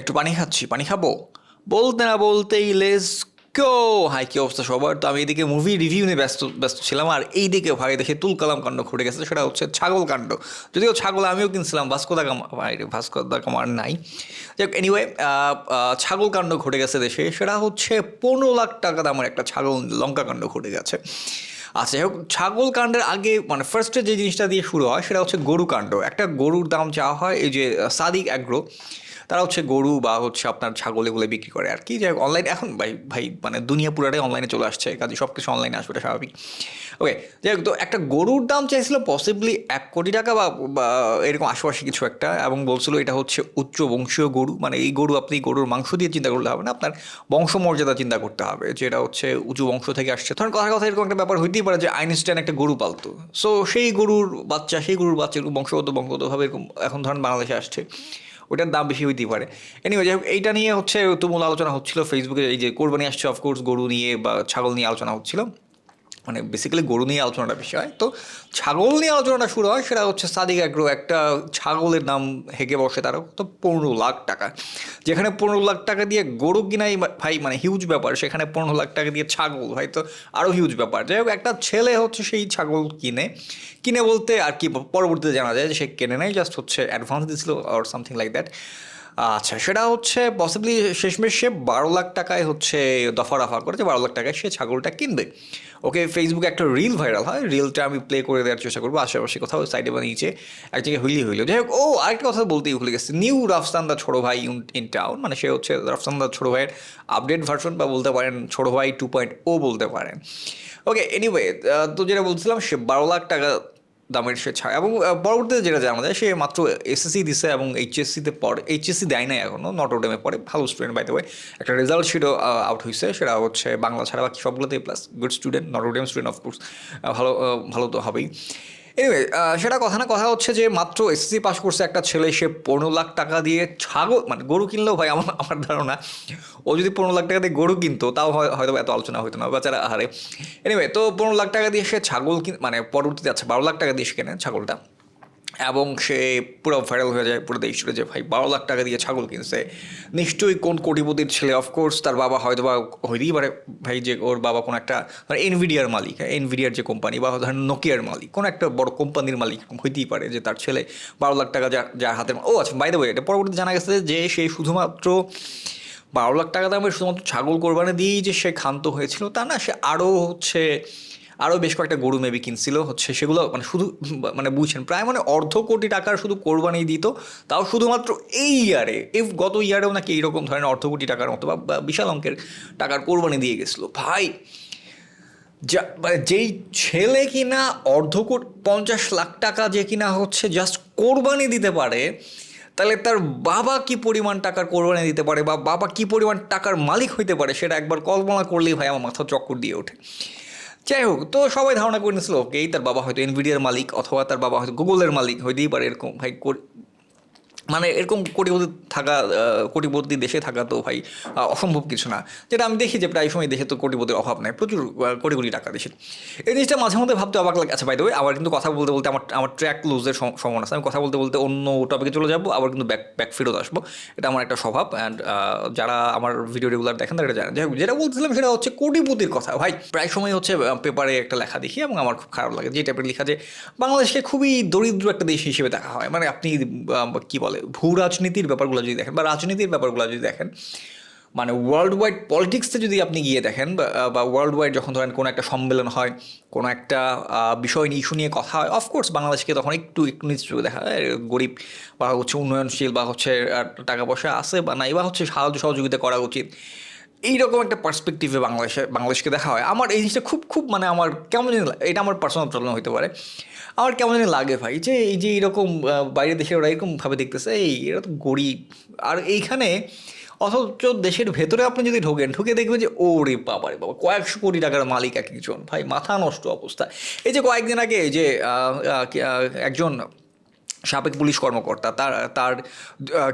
একটু পানি খাচ্ছি পানি খাব? বলতে না বলতেই লেস গো হাই কি অবস্থা সবার? তো আমি এদিকে মুভি রিভিউ নিয়ে ব্যস্ত ব্যস্ত ছিলাম আর এইদিকে ভাই দেশে তুলকালাম কাণ্ড ঘটে গেছে সেটা হচ্ছে ছাগল কাণ্ড। যদিও ছাগল আমিও কিনছিলাম ভাস্কো দা রে, ভাস্কো দা গামার নাই। যাক এনিওয়ে ছাগল কাণ্ড ঘটে গেছে দেশে সেটা হচ্ছে পনেরো লাখ টাকা দামের একটা ছাগল লঙ্কা কাণ্ড ঘটে গেছে। আচ্ছা যাই হোক ছাগল কাণ্ডের আগে মানে ফার্স্টে যে জিনিসটা দিয়ে শুরু হয় সেটা হচ্ছে গরু কাণ্ড। একটা গরুর দাম চাওয়া হয় এই যে সাদিক অ্যাগ্রো তারা হচ্ছে গরু বা হচ্ছে আপনার ছাগল এগুলো বিক্রি করে আর কি। যাই অনলাইন এখন ভাই ভাই মানে দুনিয়া পুরাটাই অনলাইনে চলে আসছে, কাজে সব কিছু অনলাইনে আসবে, এটা স্বাভাবিক। ওকে যাই তো একটা গরুর দাম চাইছিল পসিবলি এক কোটি টাকা বা এরকম আশেপাশে কিছু একটা এবং বলছিল এটা হচ্ছে উচ্চ বংশীয় গরু। মানে এই গরু আপনি গরুর মাংস দিয়ে চিন্তা করলে হবে না, আপনার বংশমর্যাদা চিন্তা করতে হবে, যেটা হচ্ছে উঁচু বংশ থেকে আসছে। ধরেন কথা কথা এরকম একটা ব্যাপার হইতেই পারে যে আইনস্টাইন একটা গরু পালতো। সো সেই গরুর বাচ্চা, সেই গরুর বাচ্চা বংশগত, বংশগতভাবে এরকম এখন ধরেন বাংলাদেশে আসছে। ওটার দাম বেশি হইতেই পারে। এনিওয়ে যাই হোক, এইটা নিয়ে হচ্ছে তুমুল আলোচনা হচ্ছিল। ফেসবুকে এই যে কোরবানি আসছে অফকোর্স গরু নিয়ে বা ছাগল নিয়ে আলোচনা হচ্ছিল। মানে বেসিক্যালি গরু নিয়ে আলোচনাটা বেশি হয়। তো ছাগল নিয়ে আলোচনাটা শুরু হয়, সেটা হচ্ছে সাদিক অ্যাগ্রো একটা ছাগলের দাম হেগে বসে তারা তো পনেরো লাখ টাকা। যেখানে পনেরো লাখ টাকা দিয়ে গরু কিনাই ভাই মানে হিউজ ব্যাপার, সেখানে পনেরো লাখ টাকা দিয়ে ছাগল, ভাই, তো আরও হিউজ ব্যাপার। যাই হোক, একটা ছেলে হচ্ছে সেই ছাগল কিনে। কিনে বলতে আর কি, পরবর্তীতে জানা যায় যে সে কেনে নেয় জাস্ট হচ্ছে অ্যাডভান্স দিয়েছিল অর সামথিং লাইক দ্যাট আচ্ছা সেটা হচ্ছে পসিবলি শেষমেশ সে বারো লাখ টাকায় হচ্ছে দফা রাফা করেছে, বারো লাখ টাকায় সে ছাগলটা কিনবে। ওকে ফেসবুকে একটা রিল ভাইরাল হয় রিলটা আমি প্লে করে দেওয়ার চেষ্টা করব, আশেপাশে কোথাও সাইডে বা নিচে এক জায়গায় হইলি হইল। যাই হোক, ও আরেকটা কথা বলতেই ভুলে গেছে নিউ রাফসান দা ছোটো ভাই ইন টাউন মানে সে হচ্ছে রাফসান দা ছোটো ভাইয়ের আপডেট ভার্সন বা বলতে পারেন ছোটো ভাই টু পয়েন্ট ও বলতে পারেন। ওকে এনিওয়ে তো যেটা বলছিলাম, সে বারো লাখ টাকা দামের সে ছাড়। এবং পরবর্তীতে যেটা জানা যায় সে মাত্র এসএসসি দিছে এবং এইচএসসিতে পড়ে এইচএসসি দেয় নাই এখনও নটরডেমে পড়ে। ভালো স্টুডেন্ট বাইতে হয় একটা রেজাল্ট শিটও আউট হয়েছে সেটা হচ্ছে বাংলা ছাড়া বাকি সবগুলোতেই plus good student Notre Dame student of course ভালো ভালো তো হবেই। এনিওয়ে সেটা কথা না, কথা হচ্ছে যে মাত্র এসএসসি পাস করছে একটা ছেলে, সে পনেরো লাখ টাকা দিয়ে ছাগল মানে গরু কিনলেও ভাই আমার আমার ধারণা, ও যদি পনেরো লাখ টাকা দিয়ে গরু কিনতো, তাও হয়- হয়তো এত আলোচনা হতো না, বেচারা, আহারে। এনিওয়ে তো পনেরো লাখ টাকা দিয়ে সে ছাগল কিন মানে পরবর্তীতে আচ্ছা বারো লাখ টাকা দিয়ে সে কেনে ছাগলটা। এবং সে পুরো ভাইরাল হয়ে যায়, পুরো দেশ জুড়ে যে ভাই বারো লাখ টাকা দিয়ে ছাগল কিনছে। নিশ্চয়ই কোন কোটিপতির ছেলে অফকোর্স তার বাবা হয়তো বা হইতেই পারে। ভাই যে ওর বাবা কোনো একটা এনভিডিয়ার মালিক হ্যাঁ এনভিডিয়ার যে কোম্পানি বা ধরেন নোকিয়ার মালিক, কোনো একটা বড় কোম্পানির মালিক হইতেই পারে যে তার ছেলে বারো লাখ টাকা যার যার হাতে ও আচ্ছা বাইরে বই এটা পরবর্তীতে জানা গেছে যে সে শুধুমাত্র বারো লাখ টাকা দামের শুধুমাত্র ছাগল কোরবানি দিয়েই যে সে ক্ষান্ত হয়েছিল, তা না, সে আরও হচ্ছে আরও বেশ কয়েকটা গরু মেবি কিনছিল, হচ্ছে সেগুলো মানে শুধু মানে বুঝছেন, প্রায় মানে অর্ধ কোটি টাকার শুধু কোরবানি দিত, তাও শুধুমাত্র এই ইয়ারে এই গত ইয়ারেও নাকি এইরকম ধরনের অর্ধ কোটি টাকার মতো বা বিশাল অঙ্কের টাকার কোরবানি দিয়ে গেছিল। ভাই, যা মানে যেই ছেলে কিনা অর্ধ কোটি, পঞ্চাশ লাখ টাকা যে কিনা হচ্ছে জাস্ট কোরবানি দিতে পারে, তাহলে তার বাবা কি পরিমাণ টাকার কোরবানি দিতে পারে বা বাবা কি পরিমাণ টাকার মালিক হইতে পারে, সেটা একবার কল্পনা করলেই ভাই আমার মাথা চক্কর দিয়ে ওঠে। যাই হোক তো সবাই ধারণা করে নিয়েছিল, ওকে, তার বাবা হয়তো এনভিডিয়ার মালিক অথবা তার বাবা হয়তো গুগলের মালিক, হইতেই পারে এরকম, ভাই মানে এরকম কোটিপতি থাকা কোটিপতি দেশে থাকা তো ভাই অসম্ভব কিছু না। যেটা আমি দেখি যে প্রায় সময় দেশে তো কোটিপতির অভাব নেই, প্রচুর কোটি কোটি টাকা দেশে। এই জিনিসটা মাঝে মধ্যে ভাবতে অবাক লাগে। আচ্ছা দ্য আমার কিন্তু কথা বলতে বলতে আমার আমার ট্র্যাক লুজের সম্ভাবনা আছে। আমি কথা বলতে বলতে অন্য টপিকে চলে যাব, আবার কিন্তু ব্যাক ব্যাক ফেরত আসব। এটা আমার একটা স্বভাব অ্যান্ড যারা আমার ভিডিও রেগুলার দেখেন তারা এটা জানেন। যাই যেটা বলছিলাম সেটা হচ্ছে কোটিপতির কথা। ভাই, প্রায় সময় হচ্ছে পেপারে একটা লেখা দেখি এবং আমার খুব খারাপ লাগে। যে টাইপের লেখা যে বাংলাদেশকে খুবই দরিদ্র একটা দেশ হিসেবে দেখা হয়। মানে আপনি কী কি বলে। ভূ রাজনীতির ব্যাপারগুলো যদি দেখেন বা রাজনীতির ব্যাপারগুলো যদি দেখেন মানে ওয়ার্ল্ড ওয়াইড পলিটিক্সে যদি আপনি গিয়ে দেখেন বা- ওয়ার্ল্ড ওয়াইড যখন ধরেন কোনো একটা সম্মেলন হয়, কোনো একটা বিষয় নিয়ে ইস্যু নিয়ে কথা হয় অফকোর্স বাংলাদেশকে তখন একটু একটু নিচ দেখা হয় গরিব বা হচ্ছে উন্নয়নশীল বা হচ্ছে টাকা পয়সা আছে বা নাই বা হচ্ছে সাহায্য সহযোগিতা করা উচিত। এইরকম একটা পার্সপেক্টিভে বাংলাদেশে, বাংলাদেশকে দেখা হয়। আমার এই জিনিসটা খুব খুব মানে আমার কেমন এটা আমার পার্সোনাল প্রবলেম হতে পারে। আমার কেমন জানি লাগে ভাই, যে এই যে এরকম বাইরের দেশে ওরা এরকমভাবে দেখতেছে, এই এরা তো গরিব। আর এইখানে অথচ দেশের ভেতরে আপনি যদি ঢোকেন, ঢুকে দেখবেন যে, ওরে বাবা রে বাবা, কয়েকশো কোটি টাকার মালিক এক একজন। ভাই, মাথা নষ্ট অবস্থা। এই যে কয়েকদিন আগে যে একজন সাবেক পুলিশ কর্মকর্তা, তার তার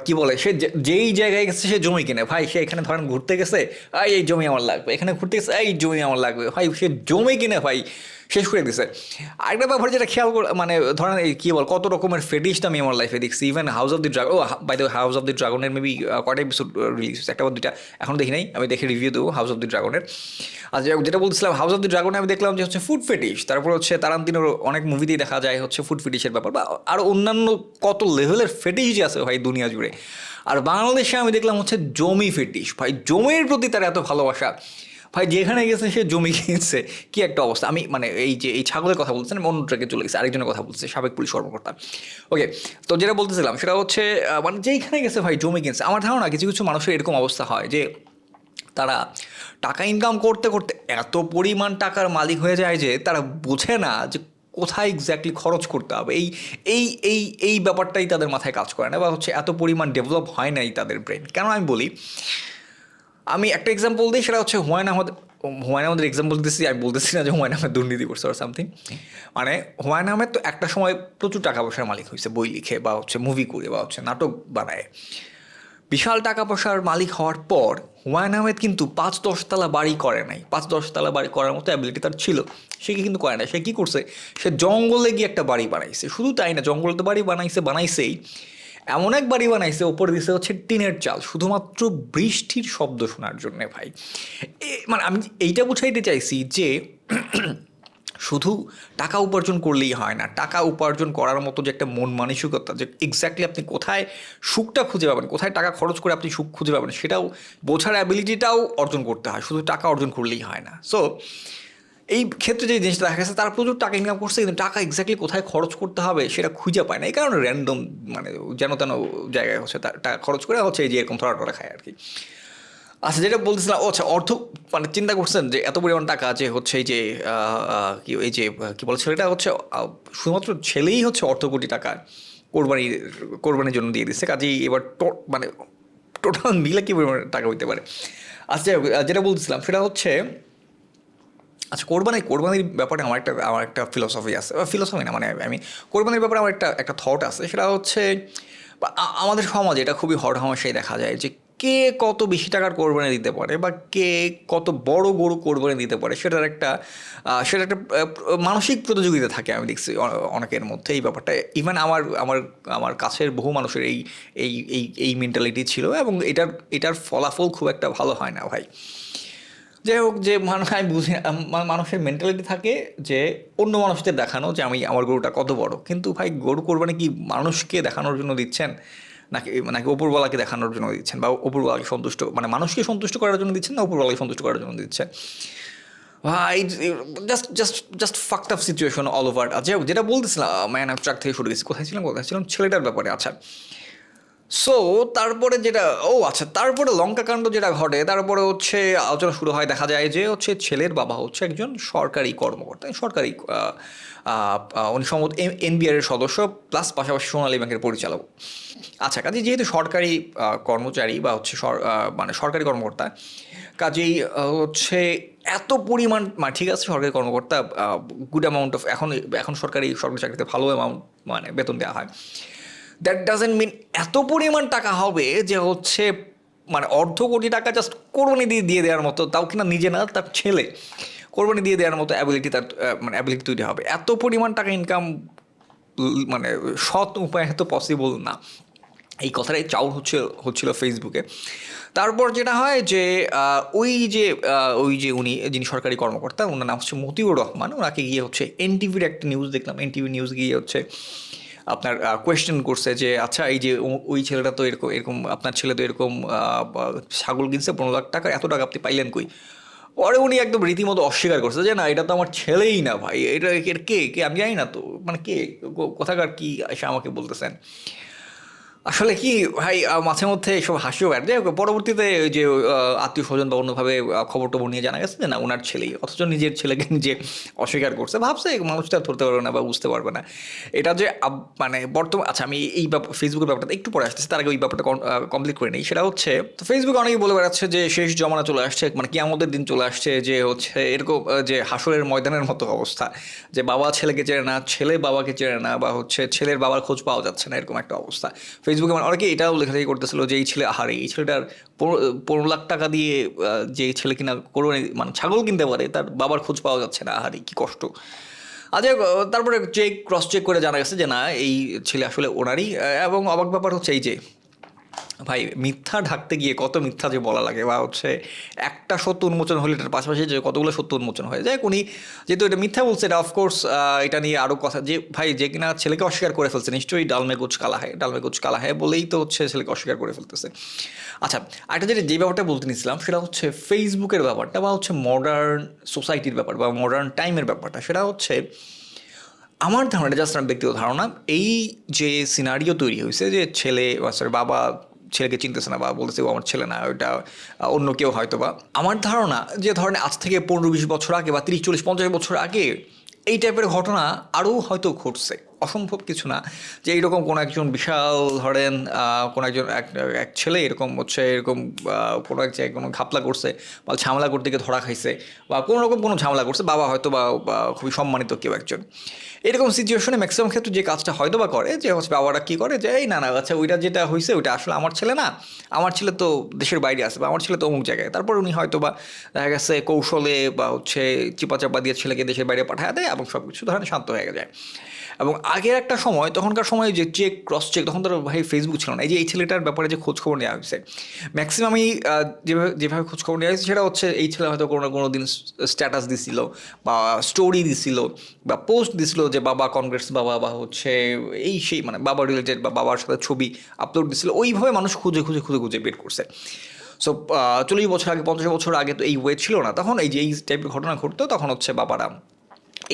কি বলে, সে যেই জায়গায় গেছে, সে জমি কিনে। ভাই, সে এখানে ধরেন ঘুরতে গেছে এই জমি আমার লাগবে। এখানে ঘুরতে গেছে, এই জমি আমার লাগবে। ভাই, সে জমি কিনে, ভাই শেষ করে দিছে। আরেকটা ব্যাপার যেটা খেয়াল করে মানে ধরেন এই কী বল, কত রকমের ফেটিশটা আমি আমার লাইফে দেখছি। Even House of the Dragon O by the House of the ড্রাগনের মেবি কয়টা এপিসোড রিলিজ হচ্ছে একটা বা দুইটা। এখন দেখি নাই। আমি দেখে রিভিউ দেবো হাউস অফ দি ড্রাগনের আর যেটা বলছিলাম হাউস অফ দি ড্রাগনে আমি দেখলাম যে হচ্ছে ফুড ফেটিশ তারপর হচ্ছে তারান্তিনোর অনেক মুভিতেই দেখা যায় হচ্ছে ফুড ফেটিশের ব্যাপার। বা আরও অন্যান্য কত লেভেলের ফেটিশ যে আছে ভাই দুনিয়া জুড়ে। আর বাংলাদেশে আমি দেখলাম হচ্ছে জমি ফেটিশ ভাই জমির প্রতি তার এত ভালোবাসা। ভাই, যেখানে গেছে সে জমি কিনছে। কি একটা অবস্থা। আমি মানে এই যে, এই ছাগলের কথা বলছেন আমি অন্য ট্রেকে চলে গেছি, আরেকজনের কথা বলছে সাবেক পুলিশ কর্মকর্তা। ওকে তো যেটা বলতেছিলাম, সেটা হচ্ছে মানে যেইখানে গেছে ভাই, জমি কিনছে, আমার ধারণা কিছু কিছু মানুষের এরকম অবস্থা হয় যে, তারা টাকা ইনকাম করতে করতে এত পরিমাণ টাকার মালিক হয়ে যায় যে, তারা বোঝে না যে, কোথায় এক্স্যাক্টলি খরচ করতে হবে। এই এই এই এই ব্যাপারটাই তাদের মাথায় কাজ করে না বা হচ্ছে এত পরিমাণ ডেভেলপ হয় নাই তাদের ব্রেন কেন আমি বলি আমি একটা এক্সাম্পল দিই, সেটা হচ্ছে হুমায়ুন আহমদ, হুমায়ুন আহমদের এক্সাম্পল দিচ্ছি আমি বলতেছি না যে হুমায়ুন আহমেদ দুর্নীতি করছে আর সামথিং মানে হুমায়ুন আহমেদ তো একটা সময় প্রচুর টাকা পয়সার মালিক হয়েছে, বই লিখে বা হচ্ছে মুভি করে বা হচ্ছে নাটক বানায়। বিশাল টাকা পয়সার মালিক হওয়ার পর হুমায়ুন আহমেদ কিন্তু পাঁচ দশতলা বাড়ি করে নাই। পাঁচ দশতলা বাড়ি করার মতো অ্যাবিলিটি তার ছিল। সে কি কিন্তু করে না সে কী করছে? সে জঙ্গলে গিয়ে একটা বাড়ি বানাইছে। শুধু তাই না, জঙ্গলে তো বাড়ি বানাইছে, বানাইছেই। এমন এক বাড়ি বানাইছে, ওপরে দিছে হচ্ছে টিনের চাল, শুধুমাত্র বৃষ্টির শব্দ শোনার জন্যে ভাই। মানে আমি এইটা বুঝাইতে চাইছি যে শুধু টাকা উপার্জন করলেই হয় না, টাকা উপার্জন করার মতো যে একটা মন মানসিকতা, যে এক্স্যাক্টলি আপনি কোথায় সুখটা খুঁজে পাবেন, কোথায় টাকা খরচ করে আপনি সুখ খুঁজে পাবেন, সেটাও বোঝার অ্যাবিলিটিটাও অর্জন করতে হয়, শুধু টাকা অর্জন করলেই হয় না। সো এই ক্ষেত্রে যে জিনিসটা দেখা গেছে, তারা প্রচুর টাকা ইনকাম করছে, কিন্তু টাকা এক্স্যাক্টলি কোথায় খরচ করতে হবে সেটা খুঁজে পায় না। এই কারণে র্যান্ডম মানে যেন তেন জায়গায় হচ্ছে টাকা খরচ করে হচ্ছে এই যে এরকম থরা টরা খায় আর কি আচ্ছা যেটা বলতেছিলাম ও আচ্ছা অর্থ মানে চিন্তা করছেন যে এত পরিমাণ টাকা যে হচ্ছে এই যে কি, এই যে, কী বলে ছেলেটা হচ্ছে শুধুমাত্র ছেলেই হচ্ছে অর্থ কোটি টাকা কোরবানি, কোরবানির জন্য দিয়ে দিচ্ছে। কাজেই এবার মানে টোটাল মিলে কী পরিমাণ টাকা হইতে পারে? আচ্ছা যেটা বলতেছিলাম সেটা হচ্ছে আচ্ছা কোরবানি কোরবানির ব্যাপারে আমার একটা আমার একটা ফিলোসফি আছে। ফিলোসফি না মানে আমি কোরবানির ব্যাপারে আমার একটা একটা থট আছে। সেটা হচ্ছে আমাদের সমাজে এটা খুবই হট হামেশাই দেখা যায় যে, কে কত বেশি টাকার কোরবানি দিতে পারে বা কে কত বড় গরু কোরবানি দিতে পারে, সেটার একটা সেটা একটা মানসিক প্রতিযোগিতা থাকে আমি দেখছি অনেকের মধ্যে এই ব্যাপারটা। ইভেন আমার আমার আমার কাছের বহু মানুষের এই এই এই মেন্টালিটি ছিল এবং এটার এটার ফলাফল খুব একটা ভালো হয় না ভাই। যাই হোক, যে মানুষ আমি বুঝি মানুষের মেন্টালিটি থাকে যে অন্য মানুষদের দেখানো যে আমি, আমার গরুটা কত বড়। কিন্তু ভাই, গরু কোরবানি কি মানুষকে দেখানোর জন্য দিচ্ছেন? নাকি নাকি ওপরওয়ালাকে দেখানোর জন্য দিচ্ছেন? বা ওপরওয়ালাকে সন্তুষ্ট মানে মানুষকে সন্তুষ্ট করার জন্য দিচ্ছেন না ওপরওয়ালাকে সন্তুষ্ট করার জন্য দিচ্ছেন? ভাই just just just fucked up situation all over যাই হোক, যেটা বলতেছিলাম ম্যান ট্রাক থেকে শুরু গেছি। কোথায় ছিলাম? কোথায় ছিলাম? ছেলেটার ব্যাপারে। আচ্ছা সো তারপরে যেটা, ও আচ্ছা তারপরে লঙ্কা কাণ্ড যেটা ঘটে, তারপরে হচ্ছে আলোচনা শুরু হয়, দেখা যায় যে হচ্ছে ছেলের বাবা হচ্ছে একজন সরকারি কর্মকর্তা সরকারি উনি সম্ভবত এনবিআর এর সদস্য প্লাস পাশাপাশি সোনালী ব্যাংকের পরিচালক। আচ্ছা কাজে যেহেতু সরকারি কর্মচারী বা হচ্ছে মানে সরকারি কর্মকর্তা, কাজেই হচ্ছে এত পরিমাণ মানে ঠিক আছে, সরকারি কর্মকর্তা গুড অ্যামাউন্ট অফ এখন এখন সরকারি সরকারি চাকরিতে ভালো অ্যামাউন্ট মানে বেতন দেওয়া হয়। দ্যাট ডাজেন্ট মিন এত পরিমাণ টাকা হবে যে হচ্ছে মানে অর্ধ কোটি টাকা জাস্ট কোরবানি দিয়ে দিয়ে দেওয়ার মতো, তাও কিনা নিজে না, তার ছেলে। কোরবানি দিয়ে দেওয়ার মতো অ্যাবিলিটি তার মানে অ্যাবিলিটি তৈরি হবে। এত পরিমাণ টাকা ইনকাম মানে সৎ উপায়ে তো পসিবল না। এই কথাটাই চাউ হচ্ছে, হচ্ছিল ফেসবুকে তারপর যেটা হয় যে ওই যে ওই যে উনি, যিনি সরকারি কর্মকর্তা, ওনার নাম হচ্ছে মতিউর রহমান। ওনাকে গিয়ে হচ্ছে এনটিভির একটা নিউজ দেখলাম। এনটিভি নিউজ গিয়ে হচ্ছে আপনার কোয়েশ্চেন করছে যে আচ্ছা এই যে ওই ছেলেটা তো এরকম এরকম, আপনার ছেলে তো এরকম ছাগল কিনছে, পনেরো লাখ টাকা, এত টাকা আপনি পাইলেন কই? পরে উনি একদম রীতিমতো অস্বীকার করছে যে, না, এটা তো আমার ছেলেই না ভাই, এটা, এর কে কে? আমি জানি না তো মানে কে? কো- কোথাকার কী এসে আমাকে বলতেছেন? আসলে কি ভাই মাঝে মধ্যে এসব হাসিও যাই হোক, পরবর্তীতে ওই যে আত্মীয় স্বজন বা অন্যভাবে খবর টবর নিয়ে জানা গেছে যে না ওনার ছেলেই। অথচ নিজের ছেলেকে নিজে অস্বীকার করছে। ভাবছে মানুষটা ধরতে পারবে না বা বুঝতে পারবে না। এটা যে মানে বর্তমান আচ্ছা আমি এই ফেসবুকের ব্যাপারটা একটু পরে আসতেছি তার আগে ওই ব্যাপারটা কমপ্লিট করে নিই। সেটা হচ্ছে তো ফেসবুকে অনেকেই বলে বেড়াচ্ছে যে শেষ জমানা চলে আসছে মানে কি আমাদের দিন চলে আসছে যে হচ্ছে এরকম যে হাসরের ময়দানের মতো অবস্থা। যে বাবা ছেলেকে চেনে না ছেলে বাবাকে চেনে না বা হচ্ছে ছেলের বাবার খোঁজ পাওয়া যাচ্ছে না এরকম একটা অবস্থা। ফেসবুক ফেসবুকে মানে অনেকে এটাও লেখালেখি করতেছিল যে এই ছেলে, আহারে, এই ছেলেটার পনেরো লাখ টাকা দিয়ে যে ছেলে কিনা করো মানে ছাগল কিনতে পারে, তার বাবার খোঁজ পাওয়া যাচ্ছে না, আহারে, কি কষ্ট। আচ্ছা তারপরে চেক ক্রস চেক করে জানা গেছে যে না, এই ছেলে আসলে ওনারই এবং অবাক ব্যাপার হচ্ছে এই যে ভাই, মিথ্যা ঢাকতে গিয়ে কত মিথ্যা যে বলা লাগে বা হচ্ছে একটা সত্য উন্মোচন হলে এটার পাশাপাশি যে কতগুলো সত্য উন্মোচন হয়ে। যায় উনি যেহেতু এটা মিথ্যা বলছে, এটা অফকোর্স এটা নিয়ে আরও কথা যে ভাই, যে কিনা ছেলেকে অস্বীকার করে ফেলছে, নিশ্চয়ই ডালমে কুচ কালা হয় ডালমে কুচ কালা হয় বলেই তো হচ্ছে ছেলেকে অস্বীকার করে ফেলতেছে। আচ্ছা একটা যেটা যে ব্যাপারটা বলতে নিয়েছিলাম, সেটা হচ্ছে ফেসবুকের ব্যাপারটা বা হচ্ছে মডার্ন সোসাইটির ব্যাপার বা মডার্ন টাইমের ব্যাপারটা। সেটা হচ্ছে, আমার ধারণা জাস্ট আমার ব্যক্তিগত ধারণা, এই যে সিনারিও তৈরি হয়েছে যে ছেলে বা বাবা ছেলেকে চিনতেছে না বা বলতেছে, ও আমার ছেলে না, ওইটা অন্য কেউ হয়তো বা। আমার ধারণা যে ধরনের আজ থেকে পনেরো বিশ বছর আগে বা তিরিশ, চল্লিশ, পঞ্চাশ বছর আগে এই টাইপের ঘটনা আরও হয়তো ঘটছে। অসম্ভব কিছু না। যে এইরকম কোনো একজন বিশাল ধরেন কোনো একজন এক ছেলে এরকম হচ্ছে, এরকম কোনো এক জায়গায় কোনো ঘাপলা করছে বা ঝামেলা করতে গিয়ে ধরা খাইছে বা কোনো রকম কোনো ঝামেলা করছে, বাবা হয়তো বা খুবই সম্মানিত কেউ একজন। এরকম সিচুয়েশনে ম্যাক্সিমাম ক্ষেত্রে যে কাজটা হয়তো বা করে, যে হচ্ছে বাবারা কী করে, যে এই না না আচ্ছা ওইটা যেটা হয়েছে ওইটা আসলে আমার ছেলে না, আমার ছেলে তো দেশের বাইরে আছে বা আমার ছেলে তো অমুক জায়গায়। তারপর উনি হয়তো বা দেখা গেছে কৌশলে বা হচ্ছে চিপা চাপা দিয়ে ছেলেকে দেশের বাইরে পাঠায় দেয় এবং সব কিছু ধরেন শান্ত হয়ে যায়। এবং আগের একটা সময়, তখনকার সময় যে চেক ক্রস চেক তখন তো ভাই ফেসবুক ছিল না। এই যে এই ছেলেটার ব্যাপারে যে খোঁজ খবর নেওয়া হয়েছে ম্যাক্সিমামই যেভাবে যেভাবে খোঁজখবর নেওয়া হয়েছে, সেটা হচ্ছে এই ছেলে হয়তো কোনো না কোনো দিন স্ট্যাটাস দিছিল বা স্টোরি দিছিল বা পোস্ট দিছিল যে বাবা কংগ্রেস বাবা বা হচ্ছে এই সেই মানে বাবা রিলেটেড বা বাবার সাথে ছবি আপলোড দিছিল। ওইভাবে মানুষ খুঁজে খুঁজে খুঁজে খুঁজে বের করছে। সো চল্লিশ বছর আগে, পঞ্চাশ বছর আগে তো এই ওয়ে ছিল না। তখন এই যে এই টাইপের ঘটনা ঘটতো, তখন হচ্ছে বাবারা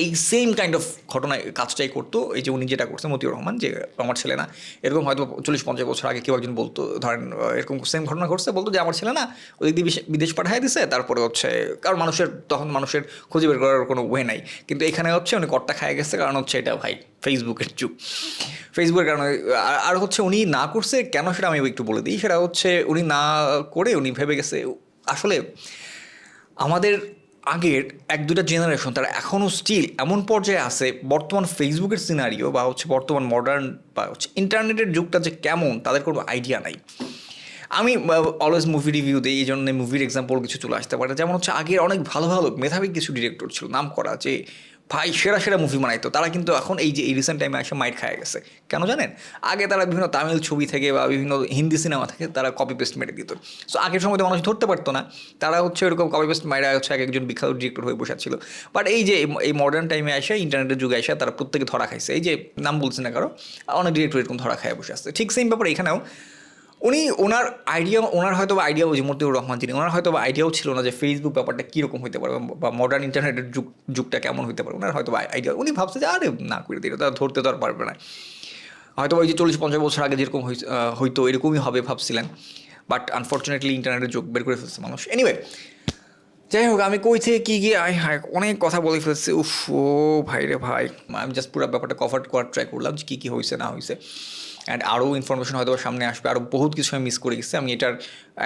এই সেম কাইন্ড অফ ঘটনায় কাজটাই করতো, এই যে উনি যেটা করছে, মতিউর রহমান, যে আমার ছেলে না, এরকম হয়তো চল্লিশ পঞ্চাশ বছর আগে কেউ একজন বলতো, ধরেন এরকম সেম ঘটনা ঘটছে, বলতো যে আমার ছেলে না, ওই দিয়ে বিদেশ পাঠিয়ে দিছে, তারপরে হচ্ছে, কারণ মানুষের, তখন মানুষের খুঁজে বের করার কোনো ওয়ে নাই। কিন্তু এখানে হচ্ছে উনি কট্টা খায় গেছে, কারণ হচ্ছে এটা ভাই ফেসবুকের যুগ। ফেসবুকের কারণে আর হচ্ছে উনি না করছে, কেন সেটা আমি একটু বলে দিই, সেটা হচ্ছে উনি না করে উনি ভেবে গেছে। আসলে আমাদের আগের এক দুটা জেনারেশন তারা এখনও স্টিল এমন পর্যায়ে আছে, বর্তমান ফেসবুকের সিনারিও বা হচ্ছে বর্তমান মডার্ন বা হচ্ছে ইন্টারনেটের যুগটা যে কেমন, তাদের কোনো আইডিয়া নাই। আমি অলওয়েজ মুভি রিভিউ দিই, এই জন্য মুভির এক্সাম্পল কিছু চলে আসতে পারে। যেমন হচ্ছে আগের অনেক ভালো ভালো মেধাবী কিছু ডিরেক্টর ছিল, নাম করা যে ভাই, সেরা সেরা মুভি বানাইতো। তারা কিন্তু এখন এই যে, এই রিসেন্ট টাইমে এসে মাইট খায় গেছে। কেন জানেন? আগে তারা বিভিন্ন তামিল ছবি থেকে বা বিভিন্ন হিন্দি সিনেমা থেকে তারা কপি পেস্ট মেরে দিত। সো আগের সময় তো মানুষ ধরতে পারতো না। তারা হচ্ছে এরকম কপি পেস্ট মাইরা হচ্ছে এক একজন বিখ্যাত ডিরেক্টর হয়ে বসে ছিল। বাট এই যে, এই- মডার্ন টাইমে এসে ইন্টারনেটের যুগে এসে তারা প্রত্যেকে ধরা খাইছে। এই যে, নাম বলছি না কারও, অনেক ডিরেক্টর এরকম ধরা খায় বসে আসছে ঠিক সেম ব্যাপার এখানেও। উনি ওনার আইডিয়া ওনার হয়তো আইডিয়া মতিউর রহমান যিনি, ওনার হয়তো আইডিয়াও ছিল না যে ফেসবুক ব্যাপারটা কীরকম হতে পারে বা মডার্ন ইন্টারনেটের যুগ, যুগটা কেমন হতে পারে, ওনার হয়তো আইডিয়া উনি ভাবছে যে, আরে, না করে দিল তারা ধরতে তো আর পারবে না। হয়তো ওই যে চল্লিশ, পঞ্চাশ বছর আগে যেরকম হয়তো এরকমই হবে ভাবছিলেন। বাট আনফর্চুনেটলি ইন্টারনেটের যুগ বের করে ফেলছে মানুষ। এনিওয়ে যাই হোক, আমি কই থেকে কী গিয়ে, আয় হায়, অনেক কথা বলে ফেলছি। উফ, ও ভাই রে ভাই, আমি জাস্ট পুরো ব্যাপারটা কভার করার ট্রাই করলাম যে কী কী হয়েছে না হয়েছে অ্যান্ড আরও ইনফরমেশন হয়তো সামনে আসবে। আরও বহুত কিছু আমি মিস করে গেছি। আমি এটার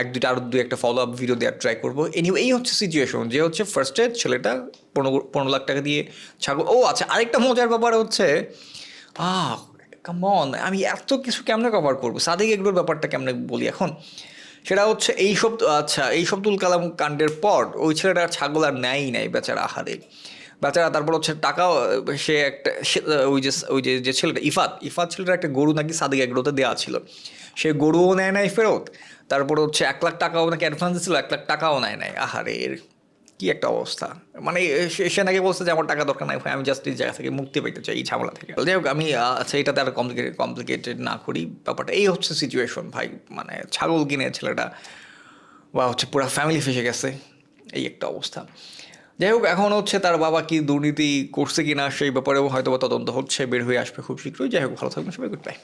এক, দুইটা আরও দুই একটা ফলো আপ ভিডিও দেওয়ার ট্রাই করব। এনিও এই হচ্ছে সিচুয়েশন যে হচ্ছে ফার্স্টে ছেলেটা পনেরো পনেরো লাখ টাকা দিয়ে ছাগল ও আচ্ছা আরেকটা মজার ব্যাপার হচ্ছে, আহ কামন আমি এত কিছু কেমনে কভার করব? সাদেক এগুলোর ব্যাপারটা কেমনে বলি এখন? সেটা হচ্ছে এইসব আচ্ছা এইসব তুল কালাম কাণ্ডের পর ওই ছেলেটা ছাগল আর নেয়ই নাই বেচারা আহারে। বেচারা তারপর হচ্ছে টাকাও, সে একটা ওই যে ওই যে যে ছেলেটা, ইফাত ইফাত ছেলেটা একটা গরু নাকি সাদিক এগুলোতে দেওয়া ছিল। সে গরুও নেয় নাই ফেরত, তারপর হচ্ছে এক লাখ টাকাও নাকি অ্যাডভান্স দিছিল, এক লাখ টাকাও নেয় নাই। আহারে কি একটা অবস্থা। মানে সে নাকি বলছে যে, আমার টাকা দরকার নাই ভাই, আমি জাস্ট এই জায়গা থেকে মুক্তি পেতে চাই, এই ঝামেলা থেকে। যাই হোক, আমি আচ্ছা এটাতে আর কমপ্লিকেটেড কমপ্লিকেটেড না করি, ব্যাপারটা এই হচ্ছে সিচুয়েশন ভাই। মানে ছাগল কিনে ছেলেটা, বা হচ্ছে পুরো ফ্যামিলি ফেসে গেছে, এই একটা অবস্থা। যাই হোক, এখন হচ্ছে তার বাবা কি দুর্নীতি করছে কি না সেই ব্যাপারেও হয়তো বা তদন্ত হচ্ছে, বের হয়ে আসবে খুব শীঘ্রই। যাই হোক, ভালো থাকবেন সবাই গুড বাই